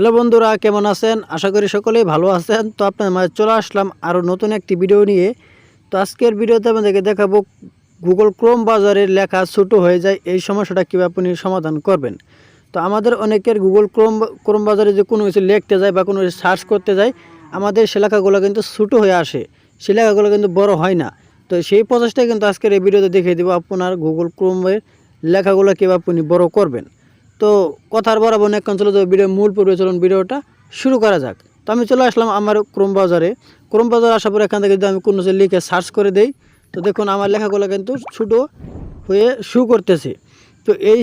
Hello বন্ধুরা, কেমন আছেন? আশা করি সকলেই ভালো আছেন। তো আপনার মাঝে চলে আসলাম আরও নতুন একটি ভিডিও নিয়ে। তো আজকের ভিডিওতে আপনাদেরকে দেখাবো গুগল ক্রোম বাজারের লেখা ছোটো হয়ে যায় এই সমস্যাটা কীভাবে আপনি সমাধান করবেন। তো আমাদের অনেকের গুগল ক্রোম ক্রোম বাজারে যে কোনো কিছু লিখতে যায় বা কোনো কিছু সার্চ করতে যায়, আমাদের সে লেখাগুলো কিন্তু ছোটো হয়ে আসে। সে লেখাগুলো কিন্তু বড় হয় না। তো সেই প্রচেষ্টাই কিন্তু আজকের এই ভিডিওতে দেখিয়ে দেবো আপনার গুগল ক্রোমের লেখাগুলো কীভাবে আপনি বড় করবেন। তো কথার বরাবর এখন চলে যাব ভিডিও মূল পূর্বে চলুন ভিডিওটা শুরু করা যাক। তো আমি চলে আসলাম আমার ক্রোম বাজারে ক্রোম বাজার আসার পর এখান থেকে যদি আমি কোনো লিখে সার্চ করে দেই, তো দেখুন আমার লেখাগুলো কিন্তু ছোটো হয়ে শু করতেছে। তো এই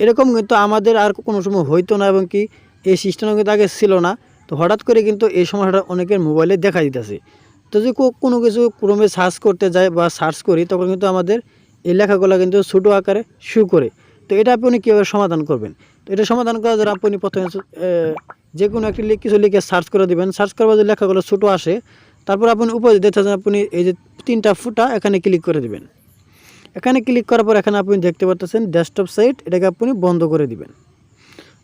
এরকম কিন্তু আমাদের আর কোনো সময় হইতো না এবং কি এই সিস্টেমও কিন্তু আগে ছিল না। তো হঠাৎ করে কিন্তু এই সমস্যাটা অনেকের মোবাইলে দেখা দিতেছে। তো যদি কোনো কিছু ক্রমে সার্চ করতে যায় বা সার্চ করি, তখন কিন্তু আমাদের এই লেখাগুলো কিন্তু ছোটো আকারে শু করে। তো এটা আপনি কীভাবে সমাধান করবেন? তো এটা সমাধান করার জন্য আপনি প্রথমে যে কোনো একটি কিছু লিখে সার্চ করে দেবেন। সার্চ করবার যদি লেখাগুলো ছোটো আসে, তারপর আপনি উপরে দেখতে আপনি এই যে তিনটা ফুটা, এখানে ক্লিক করে দিবেন। এখানে ক্লিক করার পর এখানে আপনি দেখতে পাচ্ছেন ডেস্কটপ সাইট, এটাকে আপনি বন্ধ করে দিবেন।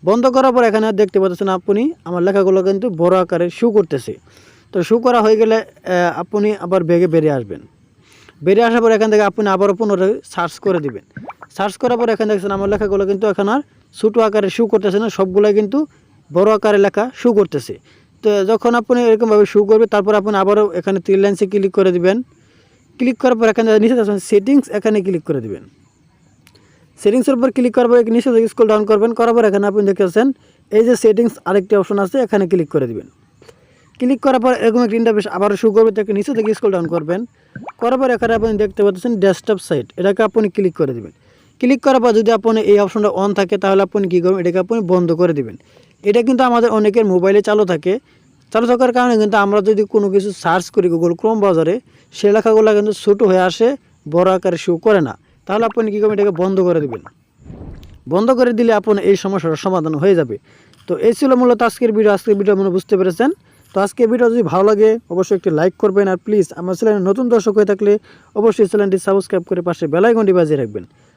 বন্ধ করার পর এখানে দেখতে পাচ্ছেন আপনি, আমার লেখাগুলো কিন্তু বড় আকারে শু করতেছে। তো শু করা হয়ে গেলে আপনি আবার বেগে বেরিয়ে আসবেন। বেরিয়ে আসার পর এখান থেকে আপনি আবারও পুনরায় সার্চ করে দিবেন। সার্চ করার পর এখানে দেখছেন আমার লেখাগুলো কিন্তু এখন আর ছোটো আকারে শু করতেছে না সবগুলো কিন্তু বড় আকারে লেখা শু করতেছে। তো যখন আপনি এরকমভাবে শু করবে, তারপর আপনি আবারও এখানে তিন লাইন্সে ক্লিক করে দিবেন। ক্লিক করার পর এখানে নিচে দেখছেন সেটিংস এখানে ক্লিক করে দিবেন। সেটিংসের উপর ক্লিক করার পর নিচে থেকে স্ক্রল ডাউন করবেন, করার পর এখানে আপনি দেখতেছেন, এই যে সেটিংস আরেকটি অপশন আছে, এখানে ক্লিক করে দিবেন। ক্লিক করার পর এরকম একটা ইন্টারফেস আবারও শুরু করবে, তাকে নিচে থেকে স্কুল ডাউন করবেন। করার পর এখানে আপনি দেখতে পাচ্ছেন ডেস্কটপ সাইট এটাকে আপনি ক্লিক করে দিবেন। ক্লিক করার পর যদি আপনি এই অপশনটা অন থাকে, তাহলে আপনি কী করবেন? এটাকে আপনি বন্ধ করে দিবেন। এটা কিন্তু আমাদের অনেকের মোবাইলে চালু থাকে। চালু থাকার কারণে কিন্তু আমরা যদি কোনো কিছু সার্চ করি গুগল ক্রোম বাজারে সে লেখাগুলো কিন্তু ছোটো হয়ে আসে, বড় আকারে শো করে না। তাহলে আপনি কী করবেন? এটাকে বন্ধ করে দিবেন। বন্ধ করে দিলে আপনার এই সমস্যাটার সমাধান হয়ে যাবে। তো এই ছিল মূলত আজকের ভিডিও। আজকের ভিডিও মনে বুঝতে পেরেছেন। তো আজকের ভিডিও যদি ভালো লাগে, অবশ্যই একটি লাইক করবেন। আর প্লিজ আমার চ্যানেলে নতুন দর্শক হয়ে থাকলে অবশ্যই চ্যানেলটি সাবস্ক্রাইব করে পাশে বেলাইকনটি বাজিয়ে রাখবেন।